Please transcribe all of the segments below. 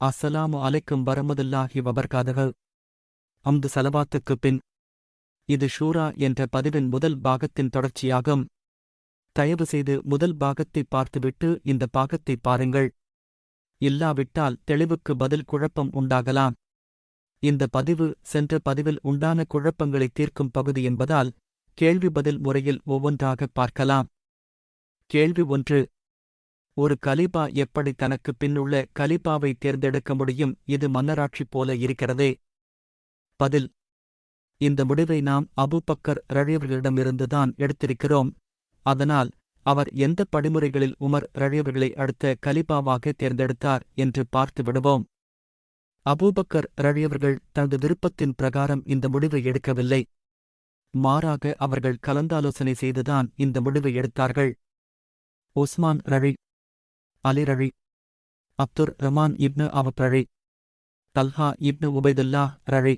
அஸ்ஸலாமு அலைக்கும் வரமதுல்லாஹி வபர்காதக அம்து சலவாத்துக்கு பின் இது ஷூரா என்ற பதிவின் முதல் பாகத்தின் தொடர்ச்சியாகும். தயவு செய்து முதல் பாகத்தை பார்த்துவிட்டு இந்த பாகத்தை பாருங்கள். இல்லாவிட்டால் தெளிவுக்கு பதில் குழப்பம் உண்டாகலாம். இந்த பதிவு சென்ற பதிவில் உண்டான குழப்பங்களை தீர்க்கும் பகுதி என்பதால் கேள்வி பதில் முறையில் ஒவ்வொன்றாக பார்க்கலாம். கேள்வி ஒன்று ஒரு கலிபா எப்படி தனக்கு பின்னுள்ள கலிபாவை தேர்ந்தெடுக்க முடியும்? இது மன்னராட்சி போல இருக்கிறதே. பதில். இந்த முடிவை நாம் அபுபக்கர் ரழியவர்களிடமிருந்துதான் எடுத்திருக்கிறோம். அதனால் அவர் எந்த படிமுறைகளில் உமர் ரழியவர்களை அடுத்த கலிபாவாக தேர்ந்தெடுத்தார் என்று பார்த்து விடுவோம். அபூபக்கர் ரழியவர்கள் தனது விருப்பத்தின் பிரகாரம் இந்த முடிவை எடுக்கவில்லை. மாறாக அவர்கள் கலந்தாலோசனை செய்துதான் இந்த முடிவை எடுத்தார்கள். உஸ்மான் ரழி அலி ரழி அப்துர் ரமான் இப்னு அவப்ரழி தல்ஹா இப்னு உபைதுல்லா ரழி.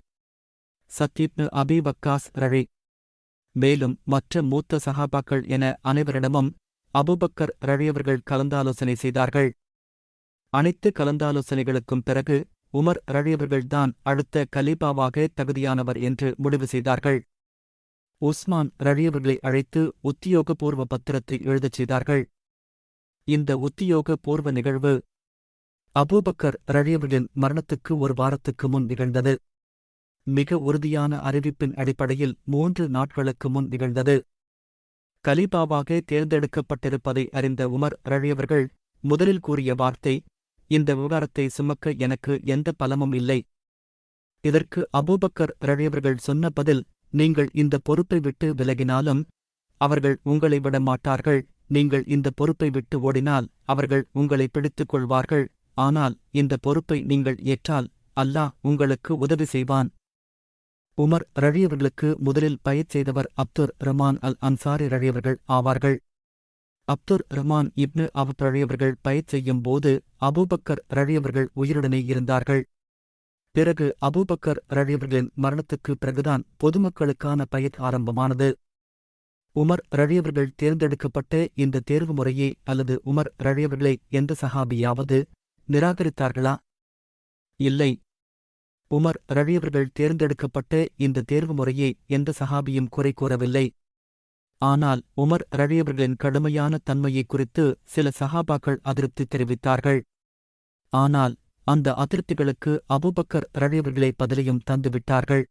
சத்யிப்னு அபி வக்காஸ் ரழி. மேலும் மற்ற மூத்த சஹாபாக்கள் என அனைவரிடமும் அபுபக்கர் ரழியவர்கள் கலந்தாலோசனை செய்தார்கள். அனைத்து கலந்தாலோசனைகளுக்கும் பிறகு உமர் ரழியவர்கள்தான் அடுத்த கலீபாவாக தகுதியானவர் என்று முடிவு செய்தார்கள். உஸ்மான் ரழியவர்களை அழைத்து உத்தியோகபூர்வ பத்திரத்தை எழுதச் செய்தார்கள். இந்த உத்தியோக பூர்வ நிகழ்வு அபூபக்கர் ரழியவர்களின் மரணத்துக்கு ஒரு வாரத்துக்கு முன் நிகழ்ந்தது. மிக உறுதியான அறிவிப்பின் அடிப்படையில் மூன்று நாட்களுக்கு முன் நிகழ்ந்தது. கலிபாவாக தேர்ந்தெடுக்கப்பட்டிருப்பதை அறிந்த உமர் ரழியவர்கள் முதலில் கூறிய வார்த்தை இந்த விவகாரத்தை சுமக்க எனக்கு எந்த பலமும் இல்லை. இதற்கு அபூபக்கர் ரழியவர்கள் சொன்ன பதில் நீங்கள் இந்த பொறுப்பை விட்டு விலகினாலும் அவர்கள் உங்களை விட மாட்டார்கள். நீங்கள் இந்த பொறுப்பை விட்டு ஓடினால் அவர்கள் உங்களை பிடித்துக் கொள்வார்கள் ஆனால் இந்த பொறுப்பை நீங்கள் ஏற்றால் அல்லாஹ் உங்களுக்கு உதவி செய்வான். உமர் ரழியவர்களுக்கு முதலில் பயிர் செய்தவர் அப்துர் ரமான் அல் அன்சாரி ரழியவர்கள் ஆவார்கள். அப்துர் ரமான் இப்னு அவத் ரழியவர்கள் பயிர் செய்யும் போது அபூபக்கர் ரழியவர்கள் உயிருடனே இருந்தார்கள். பிறகு அபூபக்கர் ரழியவர்களின் மரணத்துக்கு பிறகுதான் பொதுமக்களுக்கான பயிர் ஆரம்பமானது. உமர் ரழியவர்கள் தேர்ந்தெடுக்கப்பட்ட இந்த தேர்வு முறையே அல்லது உமர் ரழியவர்களை எந்த சஹாபியாவது நிராகரித்தார்களா? இல்லை. உமர் ரழியவர்கள் தேர்ந்தெடுக்கப்பட்ட இந்த தேர்வு முறையே எந்த சஹாபியும் குறை கூறவில்லை. ஆனால் உமர் ரழியவர்களின் கடுமையான தன்மையை குறித்து சில சஹாபாக்கள் அதிருப்தி தெரிவித்தார்கள். ஆனால் அந்த அதிருப்திகளுக்கு அபூபக்கர் ரழியவர்களை பதிலையும் தந்துவிட்டார்கள்.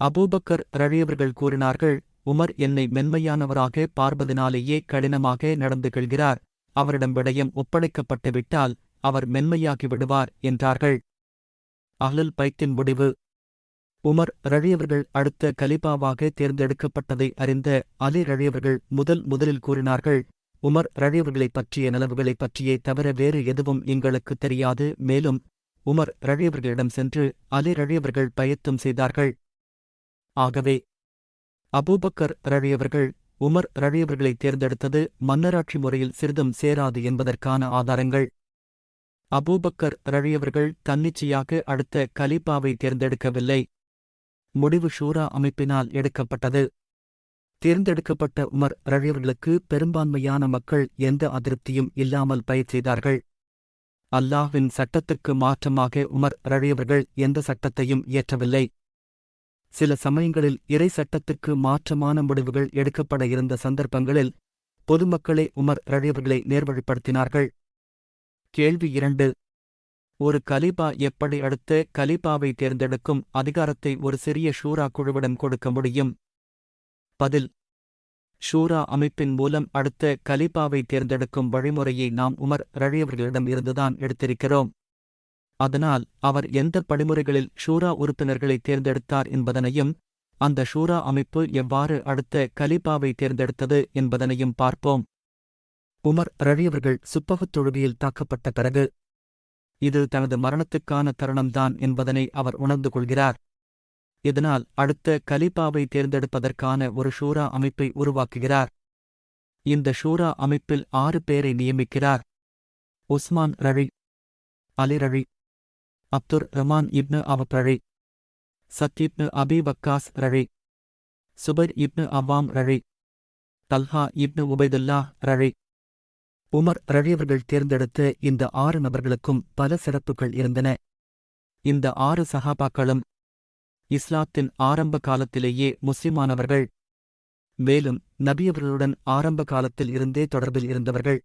அபூபக்கர் ரழியவர்கள் கூறினார்கள் உமர் என்னை மென்மையானவராக பார்ப்பதினாலேயே கடினமாக நடந்து கொள்கிறார். அவரிடம் விடயம் ஒப்படைக்கப்பட்டு விட்டால் அவர் மென்மையாகி விடுவார் என்றார்கள். அஹ்லுல் பைத்தின் முடிவு. உமர் ரழியவர்கள் அடுத்த கலிபாவாக தேர்ந்தெடுக்கப்பட்டதை அறிந்த அலி ரழியவர்கள் முதல் முதலில் கூறினார்கள் உமர் ரழியவர்களைப் பற்றிய நிலவுகளைப் பற்றியே தவிர வேறு எதுவும் எங்களுக்கு தெரியாது. மேலும் உமர் ரழியவர்களிடம் சென்று அலி ரழியவர்கள் பயத்தும் செய்தார்கள். ஆகவே அபூபக்கர் ரழியவர்கள் உமர் ரழியவர்களை தேர்ந்தெடுத்தது மன்னராட்சி முறையில் சிறிதும் சேராது என்பதற்கான ஆதாரங்கள். அபூபக்கர் ரழியவர்கள் தன்னிச்சையாக அடுத்த கலீபாவை தேர்ந்தெடுக்கவில்லை. முடிவு ஷூரா அமைப்பினால் எடுக்கப்பட்டது. தேர்ந்தெடுக்கப்பட்ட உமர் ரழியவர்களுக்கு பெரும்பான்மையான மக்கள் எந்த அதிருப்தியும் இல்லாமல் பயிர் செய்தார்கள். அல்லாஹ்வின் சட்டத்துக்கு மாற்றமாக உமர் ரழியவர்கள் எந்த சட்டத்தையும் இயற்றவில்லை சில சமயங்களில் இறை சட்டத்துக்கு மாற்றமான முடிவுகள் எடுக்கப்பட இருந்த சந்தர்ப்பங்களில் பொதுமக்களே உமர் ரழியவர்களை நேர்வழிப்படுத்தினார்கள். கேள்வி இரண்டு. ஒரு கலீபா எப்படி அடுத்த கலீபாவை தேர்ந்தெடுக்கும் அதிகாரத்தை ஒரு சிறிய ஷூரா குழுவிடம் கொடுக்க முடியும்? பதில். ஷூரா அமைப்பின் மூலம் அடுத்த கலீபாவை தேர்ந்தெடுக்கும் வழிமுறையை நாம் உமர் ரழியவர்களிடம் இருந்துதான் எடுத்திருக்கிறோம். அதனால் அவர் எந்த படிமுறைகளில் ஷூரா உறுப்பினர்களை தேர்ந்தெடுத்தார் என்பதனையும் அந்த ஷூரா அமைப்பு எவ்வாறு அடுத்த கலீபாவை தேர்ந்தெடுத்தது என்பதனையும் பார்ப்போம். உமர் ரழியவர்கள் சுப்பகத் தொழுவியில் தாக்கப்பட்ட பிறகு இது தனது மரணத்துக்கான தருணம்தான் என்பதனை அவர் உணர்ந்து கொள்கிறார். இதனால் அடுத்த கலீபாவை தேர்ந்தெடுப்பதற்கான ஒரு ஷூரா அமைப்பை உருவாக்குகிறார். இந்த ஷூரா அமைப்பில் ஆறு பேரை நியமிக்கிறார். உஸ்மான் ரழி அலி ரழி அப்துர் ரமான் இப்னு அவப் ரழி. சத்யிப்னு அபி வக்காஸ் ரழி. சுபைர் இப்னு அவ்வாம் ரழி. தல்ஹா இப்னு உபைதுல்லா ரழி. உமர் ரழியவர்கள் தேர்ந்தெடுத்த இந்த ஆறு நபர்களுக்கும் பல சிறப்புகள் இருந்தன. இந்த ஆறு சஹாபாக்களும் இஸ்லாத்தின் ஆரம்ப காலத்திலேயே முஸ்லிமானவர்கள். மேலும் நபியவர்களுடன் ஆரம்ப காலத்தில் இருந்தே தொடர்பில் இருந்தவர்கள்.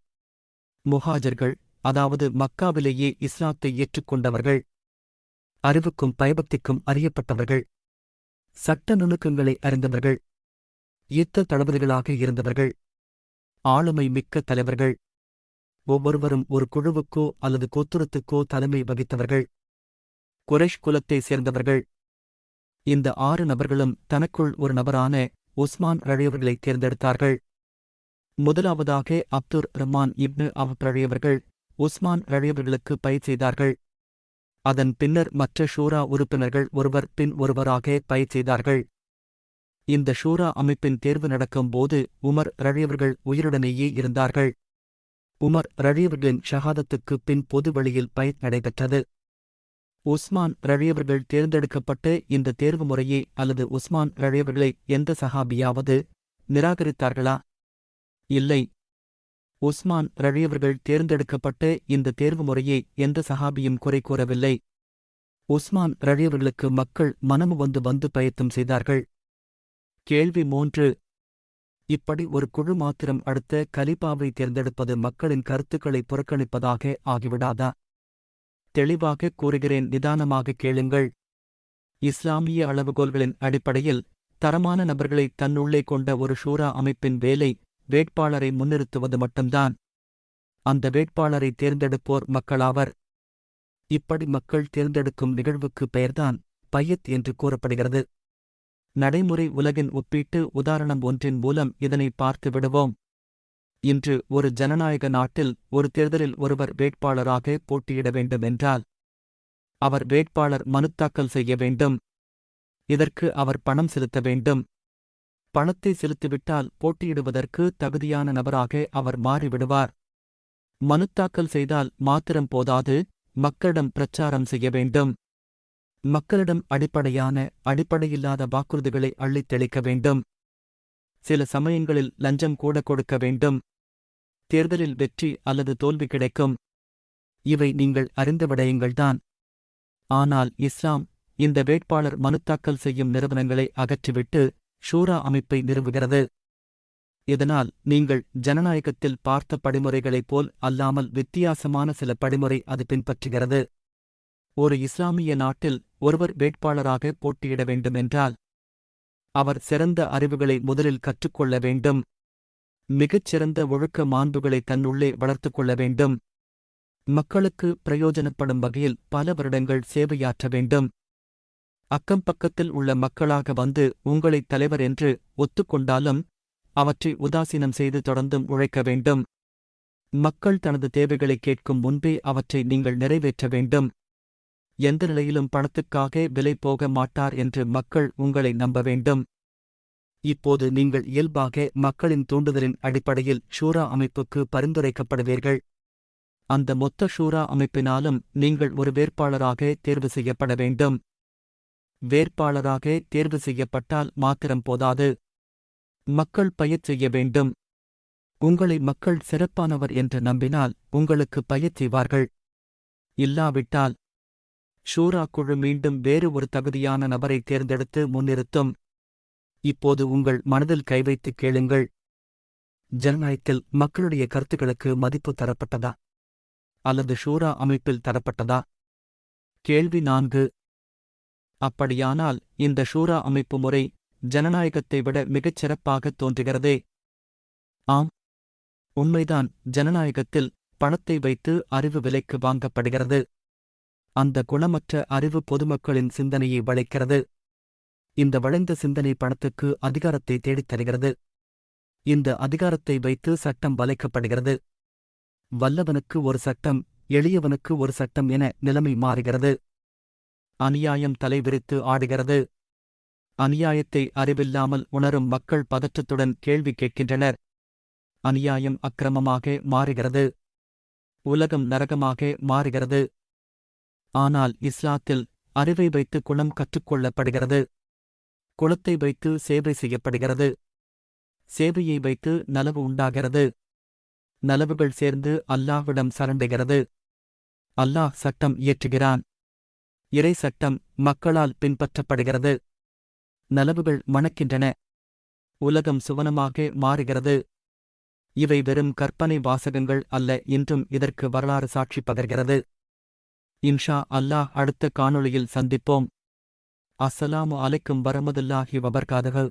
முஹாஜர்கள் அதாவது மக்காவிலேயே இஸ்லாத்தை ஏற்றுக்கொண்டவர்கள். அறிவுக்கும் பயபக்திக்கும் அறியப்பட்டவர்கள். சட்ட நுணுக்கங்களை அறிந்தவர்கள். யுத்த தளபதிகளாக இருந்தவர்கள். ஆளுமை மிக்க தலைவர்கள். ஒவ்வொருவரும் ஒரு குழுவுக்கோ அல்லது கோத்துரத்துக்கோ தலைமை வகித்தவர்கள். குரேஷ் குலத்தைச் சேர்ந்தவர்கள். இந்த ஆறு நபர்களும் தனக்குள் ஒரு நபரான உஸ்மான் ரழியவர்களை தேர்ந்தெடுத்தார்கள். முதலாவதாக அப்துர் ரஹ்மான் இப்னு அவ் ரழியவர்கள் உஸ்மான் ரழியவர்களுக்கு பயிர் செய்தார்கள். அதன் பின்னர் மற்ற ஷூரா உறுப்பினர்கள் ஒருவர் பின் ஒருவராக பயிர் செய்தார்கள். இந்த ஷூரா அமைப்பின் தேர்வு நடக்கும்போது உமர் ரழியவர்கள் உயிருடனேயே இருந்தார்கள். உமர் ரழியவர்களின் ஷஹாதத்துக்கு பின் பொது வழியில் பயிர் நடைபெற்றது. உஸ்மான் ரழியவர்கள் தேர்ந்தெடுக்கப்பட்டு இந்த தேர்வு முறையே அல்லது உஸ்மான் ரழியவர்களை எந்த சஹாபியாவது நிராகரித்தார்களா? இல்லை. உஸ்மான் ரழியவர்கள் தேர்ந்தெடுக்கப்பட்ட இந்த தேர்வு முறையை எந்த சஹாபியும் குறை கூறவில்லை. உஸ்மான் ரழியவர்களுக்கு மக்கள் மனமு வந்து வந்து பயத்தம் செய்தார்கள். கேள்வி மூன்று. இப்படி ஒரு குழு மாத்திரம் அடுத்த கலிபாவை தேர்ந்தெடுப்பது மக்களின் கருத்துக்களை புறக்கணிப்பதாக ஆகிவிடாதா? தெளிவாக கூறுகிறேன் நிதானமாக கேளுங்கள். இஸ்லாமிய அளவுகோல்களின் அடிப்படையில் தரமான நபர்களை தன்னுள்ளே கொண்ட ஒரு ஷூரா அமைப்பின் வேலை வேட்பாளரை முன்னிறுத்துவது மட்டும்தான். அந்த வேட்பாளரை தேர்ந்தெடுப்போர் மக்களாவர். இப்படி மக்கள் தேர்ந்தெடுக்கும் நிகழ்வுக்கு பெயர்தான் பையத் என்று கூறப்படுகிறது. நடைமுறை உலகின் ஒப்பீட்டு உதாரணம் ஒன்றின் மூலம் இதனை பார்த்து விடுவோம். இன்று ஒரு ஜனநாயக நாட்டில் ஒரு தேர்தலில் ஒருவர் வேட்பாளராக போட்டியிட வேண்டும் என்றால் அவர் வேட்பாளர் மனுத்தாக்கல் செய்ய வேண்டும். இதற்கு அவர் பணம் செலுத்த வேண்டும். பணத்தை செலுத்திவிட்டால் போட்டியிடுவதற்கு தகுதியான நபராக அவர் மாறிவிடுவார். மனுத்தாக்கல் செய்தால் மாத்திரம் போதாது மக்களிடம் பிரச்சாரம் செய்ய வேண்டும். மக்களிடம் அடிப்படையான அடிப்படையில்லாத வாக்குறுதிகளை அள்ளித் தெளிக்க வேண்டும். சில சமயங்களில் லஞ்சம் கூட கொடுக்க வேண்டும். தேர்தலில் வெற்றி அல்லது தோல்வி கிடைக்கும். இவை நீங்கள் அறிந்த விடயங்கள்தான் ஆனால் இஸ்லாம் இந்த வேட்பாளர் மனுத்தாக்கல் செய்யும் நிறுவனங்களை அகற்றிவிட்டு ஷூரா அமைப்பை நிறுவுகிறது. இதனால் நீங்கள் ஜனநாயகத்தில் பார்த்த படிமுறைகளைப் போல் அல்லாமல் வித்தியாசமான சில படிமுறை அது பின்பற்றுகிறது. ஒரு இஸ்லாமிய நாட்டில் ஒருவர் வேட்பாளராக போட்டியிட வேண்டுமென்றால் அவர் சிறந்த அறிவுகளை முதலில் கற்றுக்கொள்ள வேண்டும். மிகச் சிறந்த ஒழுக்க மாண்புகளை தன்னுள்ளே வளர்த்துக் கொள்ள வேண்டும். மக்களுக்கு பிரயோஜனப்படும் வகையில் பல வருடங்கள் சேவையாற்ற வேண்டும். அக்கம் பக்கத்தில் உள்ள மக்களாக வந்து உங்களை தலைவர் என்று ஒத்துக்கொண்டாலும் அவற்றை உதாசீனம் செய்து தொடர்ந்தும் உழைக்க வேண்டும். மக்கள் தனது தேவைகளை கேட்கும் முன்பே அவற்றை நீங்கள் நிறைவேற்ற வேண்டும். எந்த நிலையிலும் பணத்துக்காக விலை போக மாட்டார் என்று மக்கள் உங்களை நம்ப வேண்டும். இப்போது நீங்கள் இயல்பாக மக்களின் தூண்டுதலின் அடிப்படையில் ஷூரா அமைப்புக்கு பரிந்துரைக்கப்படுவீர்கள். அந்த மொத்த ஷூரா அமைப்பினாலும் நீங்கள் ஒரு வேட்பாளராக தேர்வு செய்யப்பட வேண்டும். வேட்பாளராக தேர்வு செய்யப்பட்டால் மாத்திரம் போதாது. மக்கள் பயிர் செய்ய வேண்டும். உங்களை மக்கள் சிறப்பானவர் என்று நம்பினால் உங்களுக்கு பயிர் செய்வார்கள். இல்லாவிட்டால் ஷூரா குழு மீண்டும் வேறு ஒரு தகுதியான நபரை தேர்ந்தெடுத்து முன்னிறுத்தும். இப்போது உங்கள் மனதில் கை வைத்துக் கேளுங்கள். ஜனநாயகத்தில் மக்களுடைய கருத்துக்களுக்கு மதிப்பு தரப்பட்டதா? அல்லது ஷூரா அமைப்பில் தரப்பட்டதா? கேள்வி நான்கு. அப்படியானால் இந்த ஷூரா அமைப்பு முறை ஜனநாயகத்தை விட மிகச் சிறப்பாகத் தோன்றுகிறதே. ஆம். உண்மைதான் ஜனநாயகத்தில் பணத்தை வைத்து அறிவு விலைக்கு வாங்கப்படுகிறது. அந்த குணமற்ற அறிவு பொதுமக்களின் சிந்தனையை வளைக்கிறது. இந்த வளைந்த சிந்தனை பணத்துக்கு அதிகாரத்தை தேடித் தருகிறது. இந்த அதிகாரத்தை வைத்து சட்டம் வளைக்கப்படுகிறது. வல்லவனுக்கு ஒரு சட்டம் எளியவனுக்கு ஒரு சட்டம் என நிலைமை மாறுகிறது. அநியாயம் தலைவிரித்து ஆடுகிறது. அநியாயத்தை அறிவில்லாமல் உணரும் மக்கள் பதற்றத்துடன் கேள்வி கேட்கின்றனர். அநியாயம் அக்கிரமமாக மாறுகிறது. உலகம் நரகமாக மாறுகிறது. ஆனால் இஸ்லாத்தில் அறிவை வைத்து குணம் கற்றுக்கொள்ளப்படுகிறது. குளத்தை வைத்து சேவை செய்யப்படுகிறது. சேவையை வைத்து நலவு உண்டாகிறது. நலவுகள் சேர்ந்து அல்லாஹ்விடம் சரண்டுகிறது. அல்லாஹ் சட்டம் இயற்றுகிறான். இறை சட்டம் மக்களால் பின்பற்றப்படுகிறது. நலவுகள் மணக்கின்றன. உலகம் சுவனமாக மாறுகிறது. இவை வெறும் கற்பனை வாசகங்கள் அல்ல இன்றும் இதற்கு வரலாறு சாட்சி பகர்கிறது. இன்ஷா அல்லாஹ் அடுத்த காணொளியில் சந்திப்போம். அஸ்ஸலாமு அலைக்கும் வரமதுல்லாஹி வபர்காதகள்